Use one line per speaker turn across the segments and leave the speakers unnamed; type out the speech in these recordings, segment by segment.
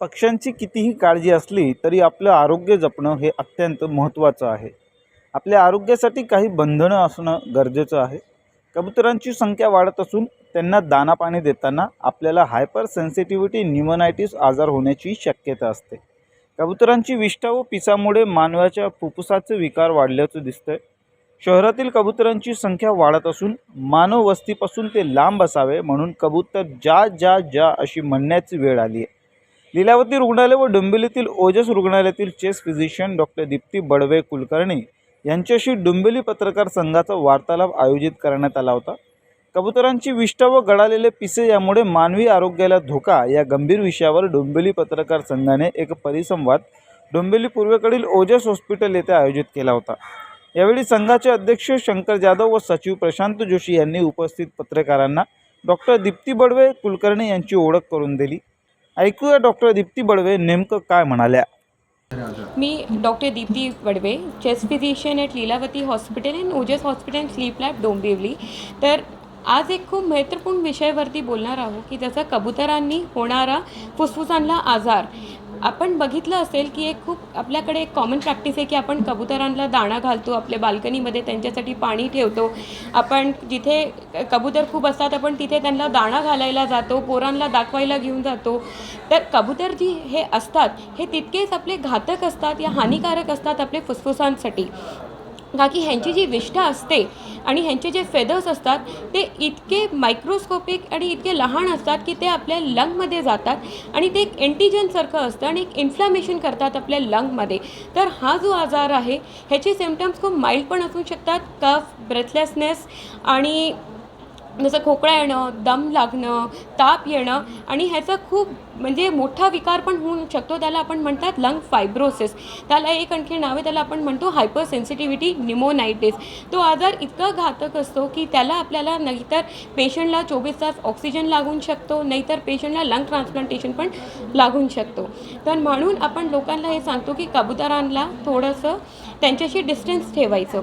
पक्ष्यांची कितीही काळजी असली तरी आपलं आरोग्य जपणं हे अत्यंत महत्त्वाचं आहे. आपल्या आरोग्यासाठी काही बंधनं असणं गरजेचं आहे. कबुतरांची संख्या वाढत असून त्यांना दाना पाणी देताना आपल्याला हायपर सेन्सिटिव्हिटी न्युमनायटिस आजार होण्याची शक्यता असते. कबुतरांची विष्ठा व पिसामुळे मानवाच्या फुफ्फुसाचे विकार वाढल्याचं दिसतंय. शहरातील कबुतरांची संख्या वाढत असून मानव वस्तीपासून ते लांब असावे म्हणून कबूतर जा जा जा अशी म्हणण्याची वेळ आली आहे लीलावती रुग्णालय व डोंबिवलीतील ओजस रुग्णालयातील chest physician doctor Deepti Badve Kulkarni यांच्याशी डोंबिवली पत्रकार संघाचा वार्तालाप आयोजित करण्यात आला होता. कबुतरांची विष्ठा व गळालेले पिसे यामुळे मानवी आरोग्याला धोका या गंभीर विषयावर डोंबिवली पत्रकार संघाने एक परिसंवाद डोंबिवली पूर्वेकडील ओजस हॉस्पिटल येथे आयोजित केला होता. यावेळी संघाचे अध्यक्ष शंकर जाधव व सचिव प्रशांत जोशी यांनी उपस्थित पत्रकारांना डॉक्टर दीप्ती बडवे कुलकर्णी यांची ओळख करून दिली. ऐकूया डॉक्टर दीप्ती बडवे नेमकं काय म्हणाल्या.
मी doctor Deepti Badve chest physician at Lilavati hospital and Ojas hospital and sleep lab Dombivli. तर आज एक खूप महत्त्वपूर्ण विषयावरती बोलणार आहोत की जसं कबुतरांनी होणारा फुफ्फुसांना आजार आपण बघितलं असेल की एक खूप आपल्याकडे एक कॉमन प्रॅक्टिस आहे की आपण कबुतरांना दाणा घालतो आपल्या बाल्कनीमध्ये त्यांच्यासाठी पाणी ठेवतो. आपण जिथे कबूतर खूप असतात आपण तिथे त्यांना दाणा घालायला जातो पोरांना दाखवायला घेऊन जातो. तर कबूतर जी हे असतात हे तितकेच आपले घातक असतात या हानिकारक असतात आपले फुफ्फुसांसाठी का की ह्यांची जी विष्ठा असते आणि ह्यांचे जे फेदर्स असतात ते इतके मायक्रोस्कोपिक आणि इतके लहान असतात की ते आपल्या लंगमध्ये जातात आणि ते एक एंटीजनसारखं असतं आणि एक इन्फ्लॅमेशन करतात आपल्या लंगमध्ये तर हा जो आजार आहे ह्याचे सिमटम्स खूप माइल्ड पण असू शकतात कफ ब्रेथलेसनेस आणि जसं खोकळा येणं दम लागणं ताप येणं आणि ह्याचा खूप म्हणजे मोठा विकार पण होऊ शकतो. त्याला आपण म्हणतात लंग फायब्रोसिस त्याला एक आणखी नाव आहे त्याला आपण म्हणतो हायपर सेन्सिटिव्हिटी निमोनायटिस तो आजार इतका घातक असतो की त्याला आपल्याला नाहीतर पेशंटला चोवीस तास ऑक्सिजन लागून शकतो नाहीतर पेशंटला लंग ट्रान्सप्लांटेशन पण लागून शकतो. तर म्हणून आपण लोकांना हे सांगतो की कबुतरांना थोडंसं त्यांच्याशी डिस्टन्स ठेवायचं.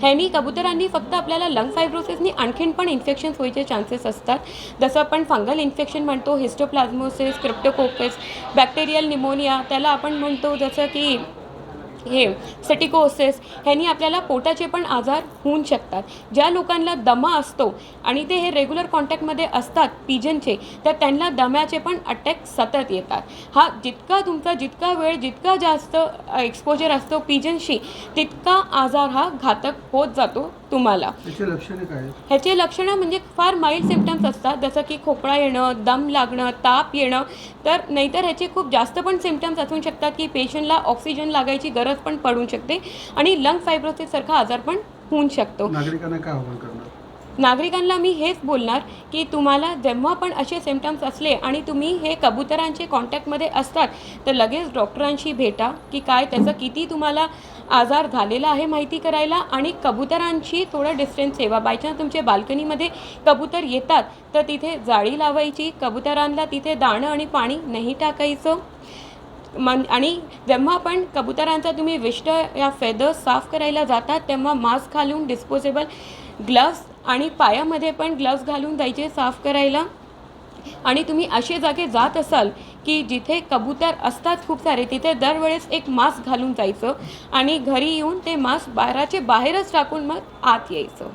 ह्यानी कबुतरांनी फक्त आपल्याला लंग फायब्रोसिसनी आणखीन पण इन्फेक्शन्स व्हायचे चान्सेस असतात. जसं आपण फंगल इन्फेक्शन म्हणतो हिस्टोप्लाझ्मोसिस क्रिप्टोकोकस बॅक्टेरियल निमोनिया त्याला आपण म्हणतो जसं की हे सेटिकोसिस ह्यांनी आपल्याला पोटाचे पण आजार होऊ शकतात. ज्या लोकांना दमा असतो आणि ते हे रेग्युलर कॉन्टॅक्टमध्ये असतात पिजनचे तर त्यांना दम्याचे पण अटॅक सतत येतात. हा जितका तुमचा जितका वेळ जितका जास्त एक्सपोजर असतो पिजनशी तितका आजार हा घातक होत जातो तुम्हाला? ह्याचे लक्षणं म्हणजे फार माइल्ड सिम्पटम्स असतात जसं की खोकळा येणं दम लागणं ताप येणं. तर नाहीतर ह्याचे खूप जास्त पण सिम्पटम्स असू शकतात की पेशंटला ऑक्सिजन लागायची गरज पण पडू शकते आणि लंग फायब्रोसिससारखा आजार पण होऊ शकतो.
नागरिकांना काय आव्हान करणार?
नागरिकांना मी हेच बोलणार की तुम्हाला जेव्हा पण असे सिम्पटम्स असले आणि तुम्ही हे कबुतरांचे कॉन्टॅक्टमध्ये असतात तर लगेच डॉक्टरांशी भेटा की काय त्याचं किती तुम्हाला आजार झालेला आहे माहिती करायला आणि कबुतरांशी थोडं डिस्टन्स ठेवा. बायचान्स तुमच्या बाल्कनीमध्ये कबूतर येतात तर तिथे जाळी लावायची कबुतरांना तिथे दाणं आणि पाणी नाही टाकायचं. मन आणि जेव्हा पण कबुतरांचा तुम्ही विष्ट या फेदर्स साफ करायला जातात तेव्हा मास्क घालून डिस्पोजेबल ग्लव्स आणि पायामध्ये पण ग्लव्स घालून जायचे साफ करायला. आणि तुम्ही असे जागे जात असाल की जिथे कबूतर असतात खूप सारे तिथे दरवेळेस एक मास्क घालून जायचं आणि घरी येऊन ते मास्क बाराचे बाहेरच टाकून मग आत यायचं.